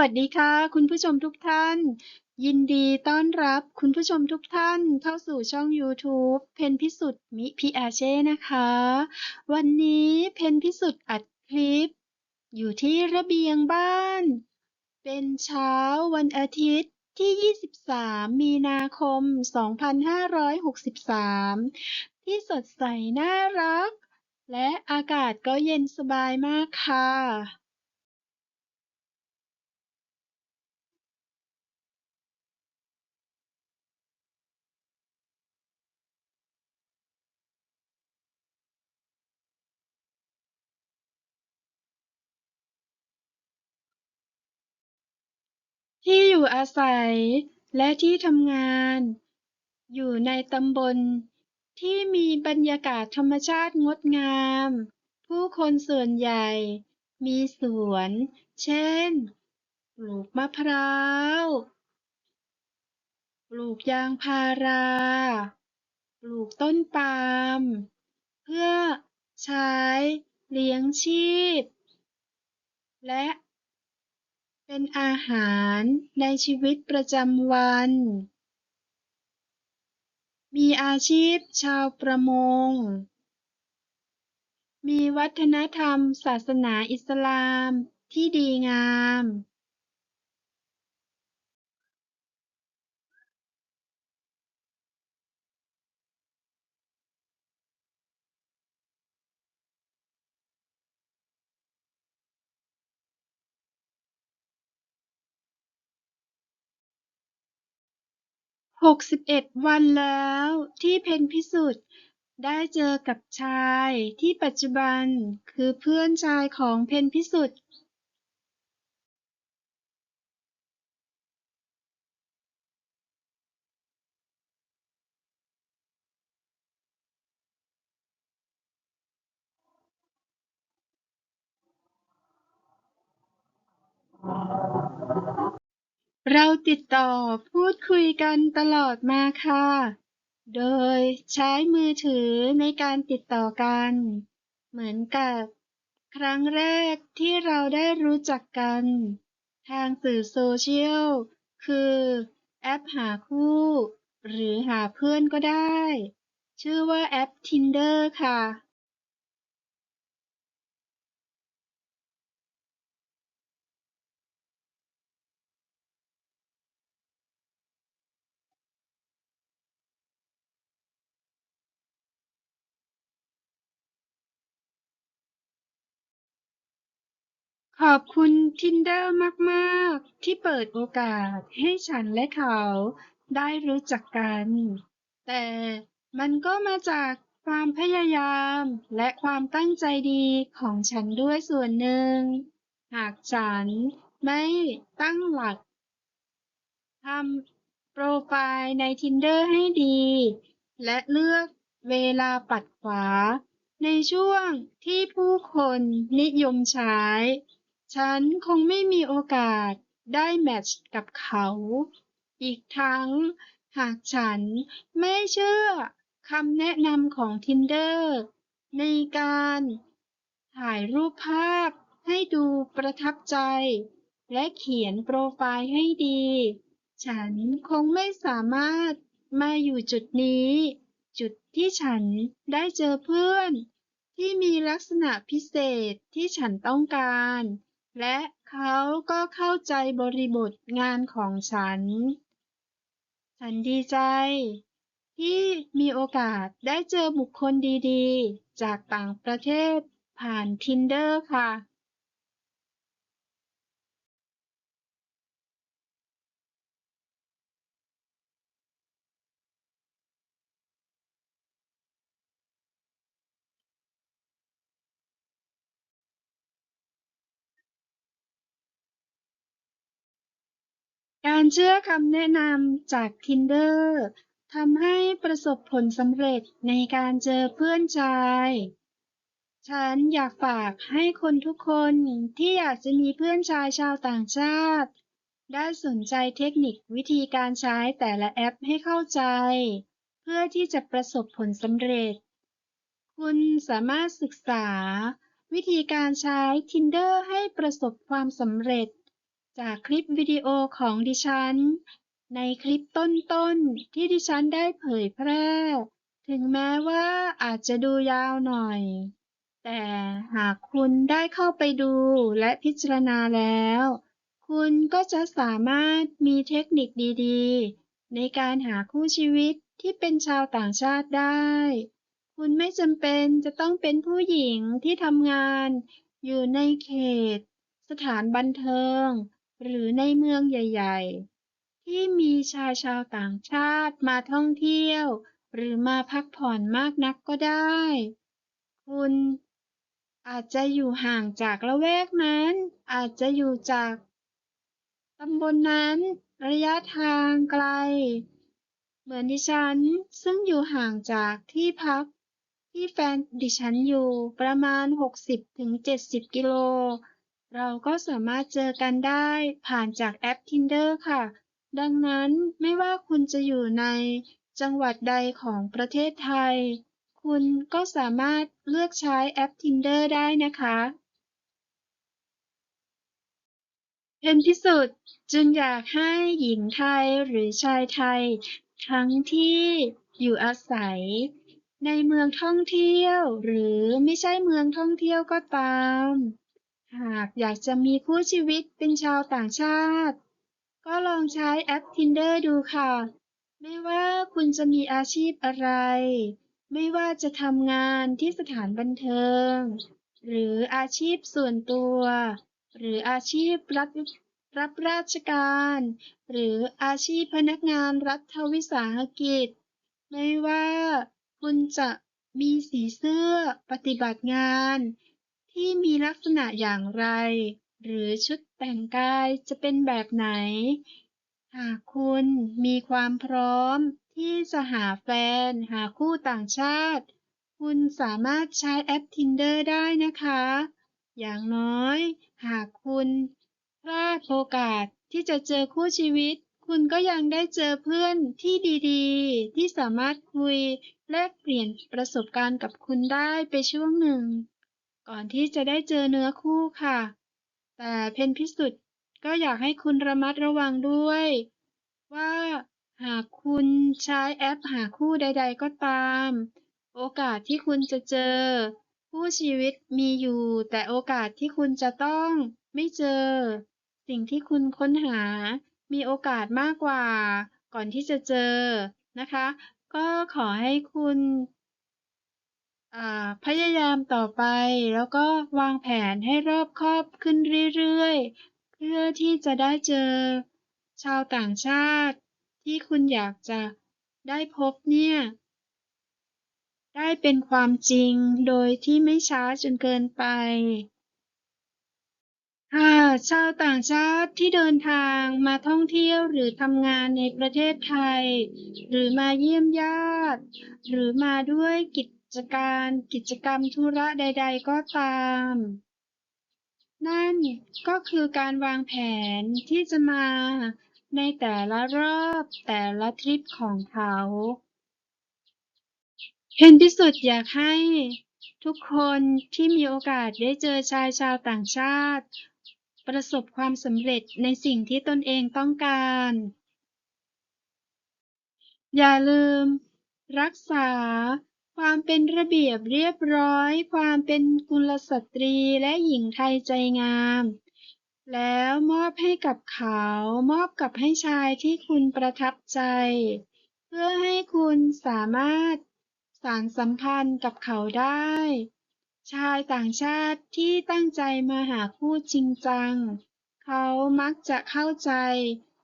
สวัสดีค่ะ คุณผู้ชมทุกท่าน ยินดีต้อนรับคุณผู้ชมทุกท่านเข้าสู่ช่อง YouTube เพนพิสุทธิ์มิพิอาเช่นะคะ วันนี้เพนพิสุทธิ์อัดคลิป อยู่ที่ระเบียงบ้าน เป็นเช้าวันอาทิตย์ที่ 23 มีนาคม 2563 ที่สดใสน่ารัก และอากาศก็เย็นสบายมากค่ะ ที่อยู่อาศัยและที่ทำงานอยู่ในตำบลที่มีบรรยากาศธรรมชาติงดงาม ผู้คนส่วนใหญ่มีสวน เช่น ปลูกมะพร้าว ปลูกยางพารา ปลูกต้นปาล์ม เพื่อใช้เลี้ยงชีพ และ เป็นอาหารในชีวิตประจำวัน มีอาชีพชาวประมง มีวัฒนธรรมศาสนาอิสลามที่ดีงาม หกสิบเอ็ด วันแล้วที่เพ็ญพิสุทธิ์ได้เจอกับชายที่ปัจจุบันคือเพื่อนชายของเพ็ญพิสุทธิ์ เราติดต่อพูดคุยกันตลอดมาค่ะ โดยใช้มือถือในการติดต่อกัน เหมือนกับครั้งแรกที่เราได้รู้จักกัน ทางสื่อโซเชียล คือแอปหาคู่ หรือหาเพื่อนก็ได้ ชื่อว่าแอป Tinder ค่ะ ขอบคุณ Tinder มาก ๆ ที่เปิดโอกาสให้ฉันและเขาได้รู้จักกัน แต่มันก็มาจากความพยายามและความตั้งใจดีของฉันด้วยส่วนหนึ่ง หากฉันไม่ตั้งหลักทำโปรไฟล์ใน Tinder ให้ดี และเลือกเวลาปัดขวา ในช่วงที่ผู้คนนิยมใช้ ฉันคงไม่มีโอกาสได้แมทช์กับเขา อีกทั้งหากฉันไม่เชื่อคำแนะนำของ Tinder ในการถ่ายรูปภาพให้ดูประทับใจ และเขียนโปรไฟล์ให้ดี ฉันคงไม่สามารถมาอยู่จุดนี้ จุดที่ฉันได้เจอเพื่อน ที่มีลักษณะพิเศษที่ฉันต้องการ และเขาก็เข้าใจบริบทงานของฉัน ฉันดีใจ ที่มีโอกาสได้เจอบุคคลดี ๆ จากต่างประเทศผ่าน Tinder ค่ะ การเชื่อคำแนะนำจาก Tinder ทำให้ประสบผลสำเร็จในการเจอเพื่อนชาย ฉันอยากฝากให้คนทุกคนที่อยากจะมีเพื่อนชายชาวต่างชาติ ได้สนใจเทคนิควิธีการใช้แต่ละแอปให้เข้าใจ เพื่อที่จะประสบผลสำเร็จ คุณสามารถศึกษา วิธีการใช้ Tinder ให้ประสบความสำเร็จ จากคลิปวิดีโอของดิฉัน ในคลิปต้นๆ ที่ดิฉันได้เผยแพร่ ถึงแม้ว่าอาจจะดูยาวหน่อย แต่หากคุณได้เข้าไปดูและพิจารณาแล้ว คุณก็จะสามารถมีเทคนิคดีๆ ในการหาคู่ชีวิตที่เป็นชาวต่างชาติได้ คุณไม่จำเป็นจะต้องเป็นผู้หญิงที่ทำงาน อยู่ในเขต สถานบันเทิง หรือในเมืองใหญ่ๆ ที่มีชายชาวต่างชาติมาท่องเที่ยว หรือมาพักผ่อนมากนักก็ได้ คุณอาจจะอยู่ห่างจากละแวกนั้น อาจจะอยู่จากตำบลนั้นระยะทางไกล เหมือนดิฉันซึ่งอยู่ห่างจากที่พัก ที่แฟนดิฉันอยู่ประมาณ 60-70 กิโล เราก็สามารถเจอกันได้ผ่านจากแอป Tinder ค่ะ ดังนั้นไม่ว่าคุณจะอยู่ในจังหวัดใดของประเทศไทย คุณก็สามารถเลือกใช้แอป Tinder ได้นะคะเป็นที่สุดจึงอยากให้หญิงไทยหรือชายไทย ทั้งที่อยู่อาศัย ในเมืองท่องเที่ยว หรือไม่ใช่เมืองท่องเที่ยวก็ตาม หากอยากจะมีคู่ชีวิตเป็นชาวต่างชาติ ก็ลองใช้แอป Tinder ดูค่ะ ไม่ว่าคุณจะมีอาชีพอะไร ไม่ว่าจะทำงานที่สถานบันเทิง หรืออาชีพส่วนตัว หรืออาชีพรับรับราชการ หรืออาชีพพนักงานรัฐวิสาหกิจ ไม่ว่าคุณจะมีสีเสื้อปฏิบัติงาน ที่มีลักษณะอย่างไร หรือชุดแต่งกายจะเป็นแบบไหน หากคุณมีความพร้อมที่จะหาแฟน หาคู่ต่างชาติ คุณสามารถใช้แอป Tinder ได้นะคะ อย่างน้อย หากคุณพลาดโอกาสที่จะเจอคู่ชีวิต คุณก็ยังได้เจอเพื่อนที่ดีๆ ที่สามารถคุยแลกเปลี่ยนประสบการณ์กับคุณได้ไปช่วงหนึ่ง ก่อนที่จะได้เจอเนื้อคู่ค่ะ แต่เพนพิสุทธิ์ก็อยากให้คุณระมัดระวังด้วย ว่าหากคุณใช้แอปหาคู่ใด ๆ ก็ตาม โอกาสที่คุณจะเจอคู่ชีวิตมีอยู่ แต่โอกาสที่คุณจะต้องไม่เจอ สิ่งที่คุณค้นหา มีโอกาสมากกว่า ก่อนที่จะเจอนะคะ ก็ขอให้คุณ อ่า พยายามต่อไป แล้วก็วางแผนให้รอบคอบขึ้นเรื่อย ๆ เพื่อที่จะได้เจอ ชาวต่างชาติ ที่คุณอยากจะได้พบเนี่ย ได้เป็นความจริงโดยที่ไม่ช้าจนเกินไป หากชาวต่างชาติที่เดินทางมาท่องเที่ยวหรือทำงานในประเทศไทย หรือมาเยี่ยมญาติ หรือมาด้วยกิจ จการ กิจกรรมธุระใด ๆ ก็ตาม นั่นก็คือการวางแผนที่จะมาในแต่ละรอบแต่ละทริปของเขาเพนพิสุทธิ์อยากให้ทุกคนที่มีโอกาสได้เจอชายชาวต่างชาติ ประสบความสำเร็จในสิ่งที่ตนเองต้องการ อย่าลืม รักษา ความเป็นระเบียบเรียบร้อย ความเป็นกุลสตรีและหญิงไทยใจงาม แล้วมอบให้กับเขา มอบกับให้ชายที่คุณประทับใจ เพื่อให้คุณสามารถสานสัมพันธ์กับเขาได้ ชายต่างชาติที่ตั้งใจมาหาคู่จริงจัง เขามักจะเข้าใจ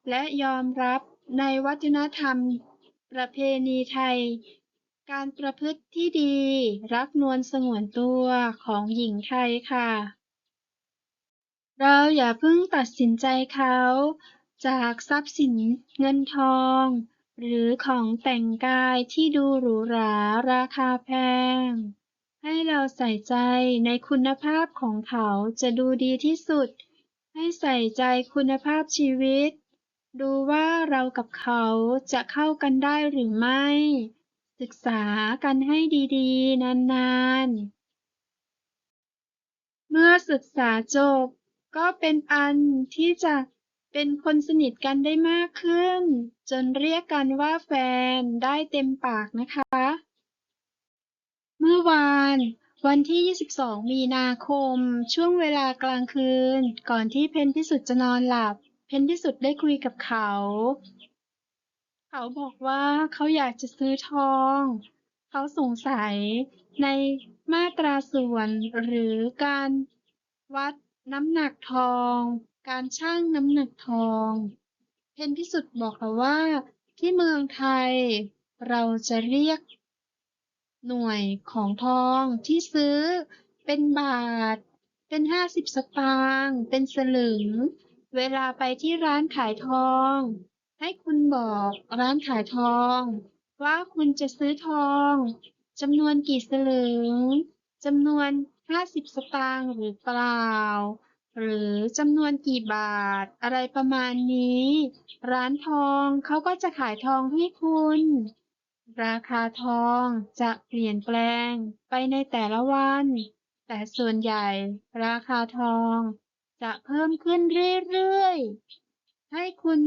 และยอมรับในวัฒนธรรมประเพณีไทย การประพฤติที่ดี รักนวลสงวนตัวของหญิงไทยค่ะ เราอย่าเพิ่งตัดสินใจเขา จากทรัพย์สินเงินทอง หรือของแต่งกายที่ดูหรูหราราคาแพง ให้เราใส่ใจในคุณภาพของเขาจะดูดีที่สุด ให้ใส่ใจคุณภาพชีวิต ดูว่าเรากับเขาจะเข้ากันได้หรือไม่ ศึกษากันให้ดี ๆ นาน ๆ เมื่อศึกษาจบ ก็เป็นอันที่จะเป็นคนสนิทกันได้มากขึ้น จนเรียกกันว่าแฟนได้เต็มปากนะคะ เมื่อวานวันที่ 22 มีนาคม ช่วงเวลากลางคืน ก่อนที่เพนพิสุทธิ์จะนอนหลับ เพนพิสุทธิ์ได้คุยกับเขา เขาบอกว่าเขาอยากจะซื้อทอง เขาสงสัยในมาตราส่วนหรือการวัดน้ำหนักทอง การชั่งน้ำหนักทอง เพนพิสุทธิ์บอกเขาว่า ที่เมืองไทย เราจะเรียก หน่วยของทองที่ซื้อเป็นบาท เป็นห้าสิบสตางค์เป็นสลึง เวลาไปที่ร้านขายทอง ให้คุณบอกร้านขายทองว่าคุณจะซื้อทองจำนวนกี่สลึงจำนวนห้าสิบสตางค์หรือเปล่า หรือจำนวนกี่บาท อะไรประมาณนี้ ร้านทองเขาก็จะขายทองให้คุณ ราคาทองจะเปลี่ยนแปลงไปในแต่ละวัน แต่ส่วนใหญ่ ราคาทองจะเพิ่มขึ้นเรื่อยๆ ให้คุณ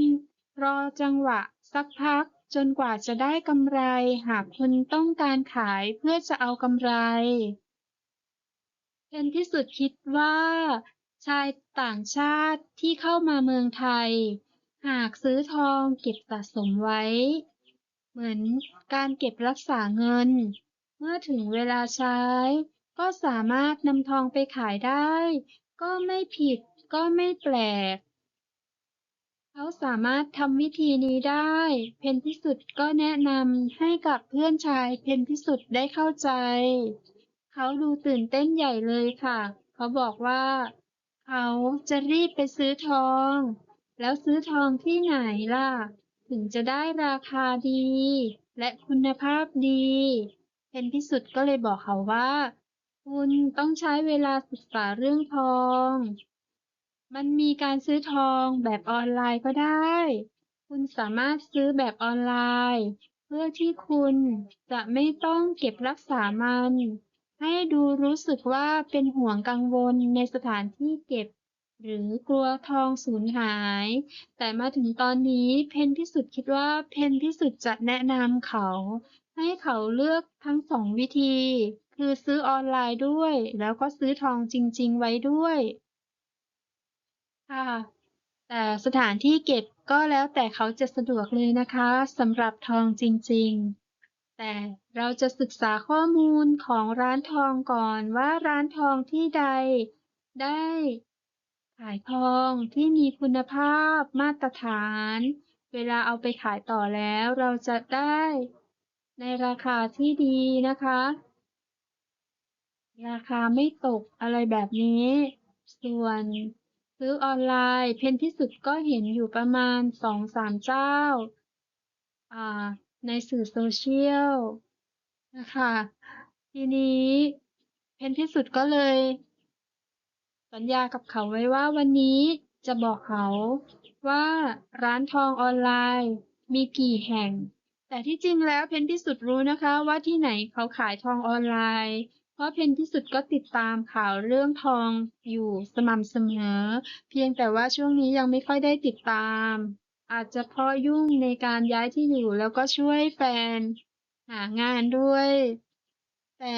รอจังหวะสักพักจนกว่าจะได้กำไร หากคุณต้องการขายเพื่อจะเอากำไรเพนที่สุดคิดว่า ชายต่างชาติที่เข้ามาเมืองไทย หากซื้อทองเก็บสะสมไว้ เหมือนการเก็บรักษาเงิน เมื่อถึงเวลาใช้ ก็สามารถนำทองไปขายได้ ก็ไม่ผิดก็ไม่แปลก เขาสามารถทำวิธีนี้ได้ เพนพิสุทธิ์ก็แนะนำให้กับเพื่อนชายเพนพิสุทธิ์ได้เข้าใจ เขาดูตื่นเต้นใหญ่เลยค่ะ เขาบอกว่า เขาจะรีบไปซื้อทอง แล้วซื้อทองที่ไหนล่ะ ถึงจะได้ราคาดี และคุณภาพดี เพนพิสุทธิ์ก็เลยบอกเขาว่า คุณต้องใช้เวลาศึกษาเรื่องทอง มันมีการซื้อทองแบบออนไลน์ก็ได้ คุณสามารถซื้อแบบออนไลน์ เพื่อที่คุณจะไม่ต้องเก็บรักษามัน ให้ดูรู้สึกว่าเป็นห่วงกังวลในสถานที่เก็บ หรือกลัวทองสูญหาย แต่มาถึงตอนนี้เพนพิสุทธิ์คิดว่าเพนพิสุทธิ์จะแนะนำเขา ให้เขาเลือกทั้งสองวิธี คือซื้อออนไลน์ด้วย แล้วก็ซื้อทองจริง ๆ ไว้ด้วย ค่ะ แต่สถานที่เก็บก็แล้วแต่เขาจะสะดวกเลยนะคะสำหรับทองจริง ๆ แต่เราจะศึกษาข้อมูลของร้านทองก่อนว่าร้านทองที่ใดได้ขายทองที่มีคุณภาพมาตรฐาน เวลาเอาไปขายต่อแล้วเราจะได้ในราคาที่ดีนะคะ ราคาไม่ตกอะไรแบบนี้ ส่วน ซื้อออนไลน์ เพนที่สุดก็เห็นอยู่ประมาณสองสามเจ้า อ่า ในสื่อโซเชียลนะคะ ทีนี้เพนที่สุดก็เลย สัญญากับเขาไว้ว่าวันนี้จะบอกเขาว่าร้านทองออนไลน์มีกี่แห่ง แต่ที่จริงแล้วเพนพิสุทธิ์รู้นะคะว่าที่ไหนเขาขายทองออนไลน์ เพราะเพนพิสุทธิ์ก็ติดตามข่าวเรื่องทองอยู่สม่ำเสมอ เพียงแต่ว่าช่วงนี้ยังไม่ค่อยได้ติดตาม อาจจะเพราะยุ่งในการย้ายที่อยู่แล้วก็ช่วยแฟน หางานด้วย แต่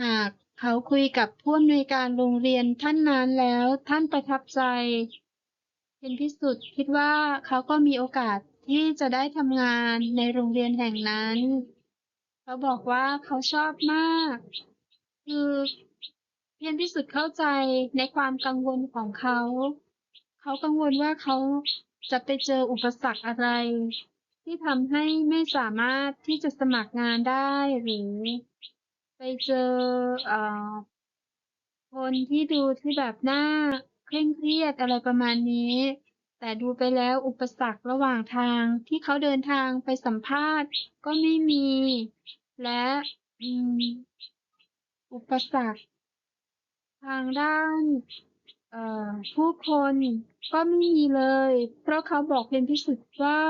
หากเขาคุยกับผู้อำนวยการโรงเรียนท่านนั้นแล้วท่านประทับใจ เป็นพิสุทธิ์คิดว่าเขาก็มีโอกาสที่จะได้ทำงานในโรงเรียนแห่งนั้น เขาบอกว่าเขาชอบมาก คือเพียนพิสุทธิ์เข้าใจในความกังวลของเขา เขากังวลว่าเขาจะไปเจออุปสรรคอะไร ที่ทำให้ไม่สามารถที่จะสมัครงานได้หรือไปเจอเอ่อคนที่ดูที่แบบหน้าเคร่งเครียดอะไรประมาณนี้ แต่ดูไปแล้วอุปสรรคระหว่างทางที่เขาเดินทางไปสัมภาษณ์ก็ไม่มี และ อุปสรรค ทางด้านผู้คนก็ไม่มีเลย เพราะเขาบอกเป็นพิสุทธิ์ว่า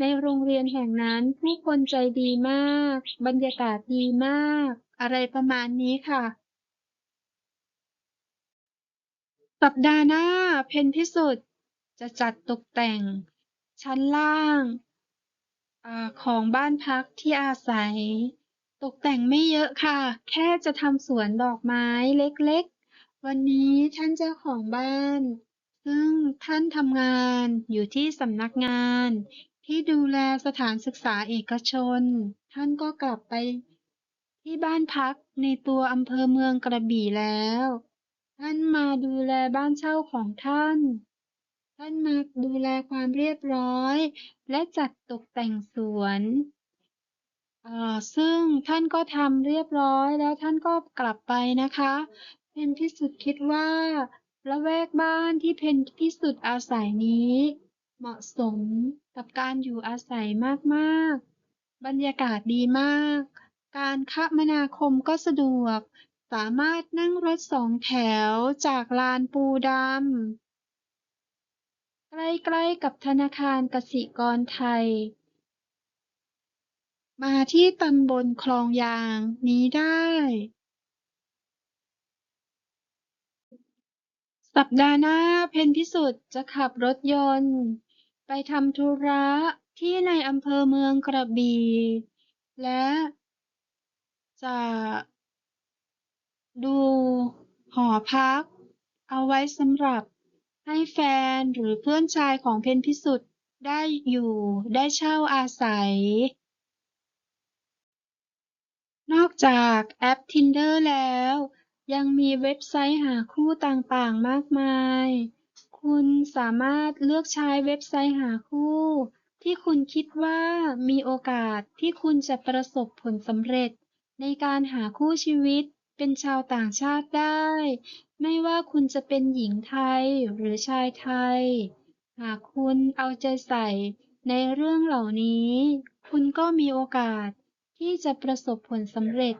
ในโรงเรียนแห่งนั้นผู้คนใจดีมาก บรรยากาศดีมาก อะไรประมาณนี้ค่ะ สัปดาห์หน้าเพนพิสุทธิ์จะจัดตกแต่ง ชั้นล่างอของบ้านพักที่อาศัย ตกแต่งไม่เยอะค่ะ แค่จะทำสวนดอกไม้เล็ก ๆ วันนี้ท่านเจ้าของบ้าน ซึ่งท่านทำงานอยู่ที่สำนักงานที่ดูแลสถานศึกษาเอกชน ท่านก็กลับไปที่บ้านพักในตัวอำเภอเมืองกระบี่แล้ว ท่านมาดูแลบ้านเช่าของท่าน ท่านมาดูแลความเรียบร้อย และจัดตกแต่งสวน อ่อซึ่งท่านก็ทำเรียบร้อยแล้วท่านก็กลับไปนะคะเพนพิสุทธิ์คิดว่าละแวกบ้านที่เพนพิสุทธิ์อาศัยนี้ เหมาะสมกับการอยู่อาศัยมากๆ บรรยากาศดีมาก การคมนาคมก็สะดวก สามารถนั่งรถสองแถวจากลานปูดำ ใกล้ๆกับธนาคารกสิกรไทย มาที่ตำบลคลองยางนี้ได้สัปดาห์หน้าเพ็ญพิสุทธิ์จะขับรถยนต์ ไปทำธุระที่ในอำเภอเมืองกระบี่ และจะดูหอพัก เอาไว้สำหรับให้แฟนหรือเพื่อนชายของเพ็ญพิสุทธิ์ได้อยู่ได้เช่าอาศัย นอกจากแอป Tinder แล้ว ยังมีเว็บไซต์หาคู่ต่างๆ มากมาย คุณสามารถเลือกใช้เว็บไซต์หาคู่ ที่คุณคิดว่ามีโอกาสที่คุณจะประสบผลสำเร็จ ในการหาคู่ชีวิตเป็นชาวต่างชาติได้ ไม่ว่าคุณจะเป็นหญิงไทยหรือชายไทย หากคุณเอาใจใส่ในเรื่องเหล่านี้ คุณก็มีโอกาส ที่จะประสบผลสำเร็จ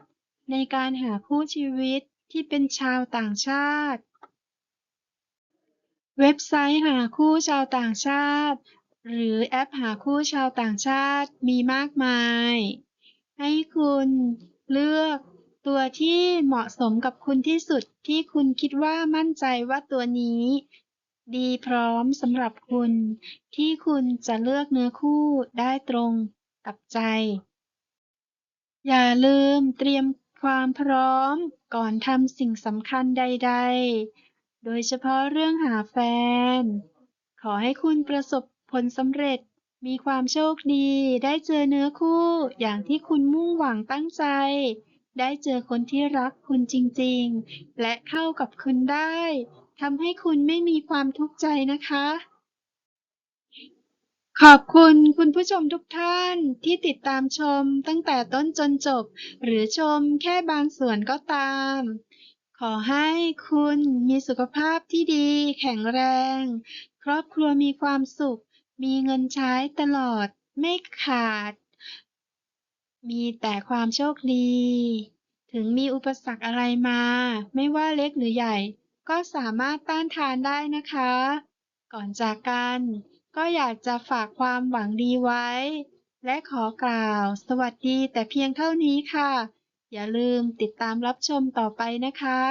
ในการหาคู่ชีวิตที่เป็นชาวต่างชาติ เว็บไซต์หาคู่ชาวต่างชาติ หรือแอปหาคู่ชาวต่างชาติมีมากมาย ให้คุณเลือกตัวที่เหมาะสมกับคุณที่สุดที่คุณคิดว่ามั่นใจว่าตัวนี้ ดีพร้อมสำหรับคุณ ที่คุณจะเลือกเนื้อคู่ได้ตรงกับใจ อย่าลืมเตรียมความพร้อมก่อนทำสิ่งสำคัญใด ๆ โดยเฉพาะเรื่องหาแฟน ขอให้คุณประสบผลสำเร็จ มีความโชคดี ได้เจอเนื้อคู่อย่างที่คุณมุ่งหวังตั้งใจ ได้เจอคนที่รักคุณจริง ๆ และเข้ากับคุณได้ ทำให้คุณไม่มีความทุกข์ใจนะคะ ขอบคุณคุณผู้ชมทุกท่านที่ติดตามชมตั้งแต่ต้นจนจบ หรือชมแค่บางส่วนก็ตาม ขอให้คุณมีสุขภาพที่ดี แข็งแรง ครอบครัวมีความสุข มีเงินใช้ตลอดไม่ขาด มีแต่ความโชคดี ถึงมีอุปสรรคอะไรมา ไม่ว่าเล็กหรือใหญ่ ก็สามารถต้านทานได้นะคะ ก่อนจากกัน ก็อยากจะฝากความหวังดีไว้ และขอกล่าว สวัสดีแต่เพียงเท่านี้ค่ะ อย่าลืมติดตามรับชมต่อไปนะคะ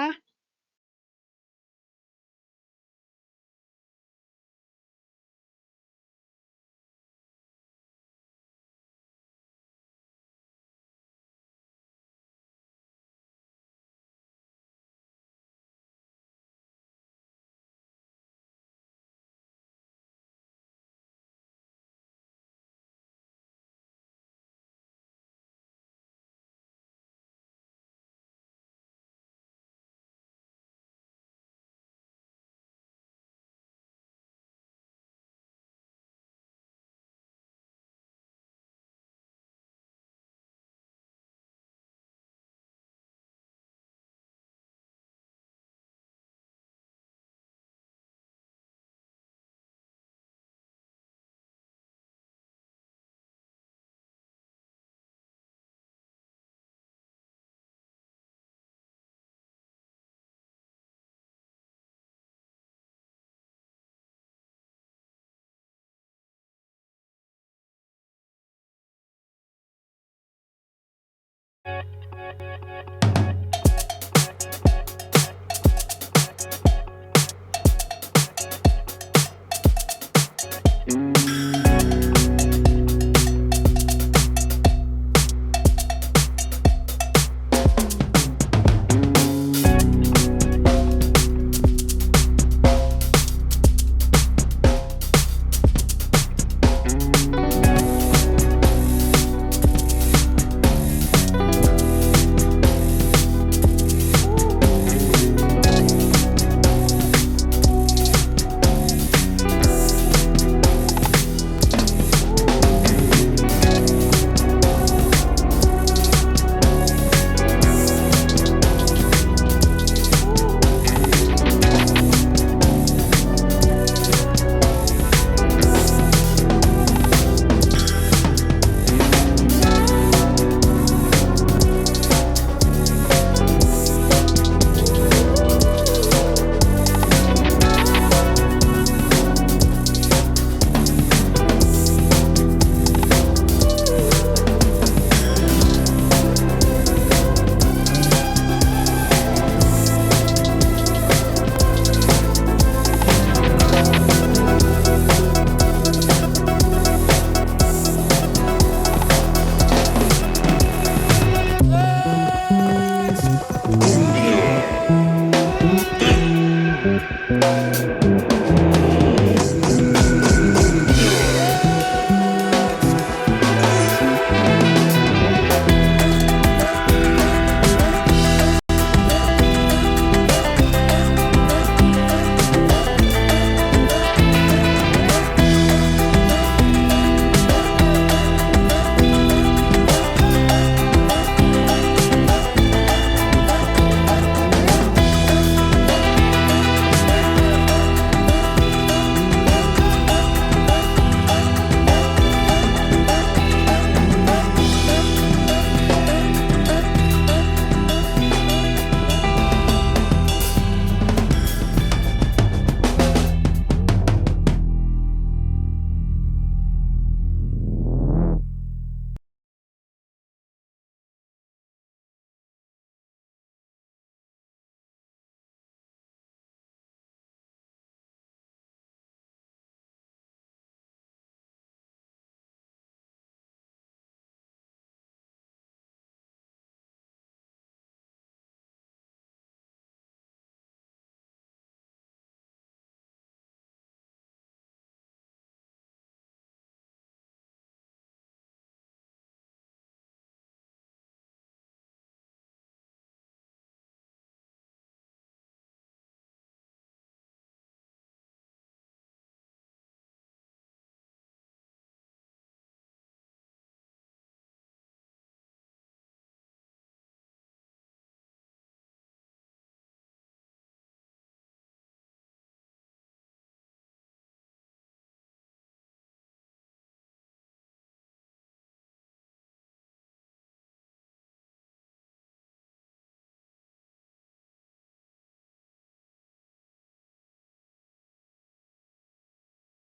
Mm.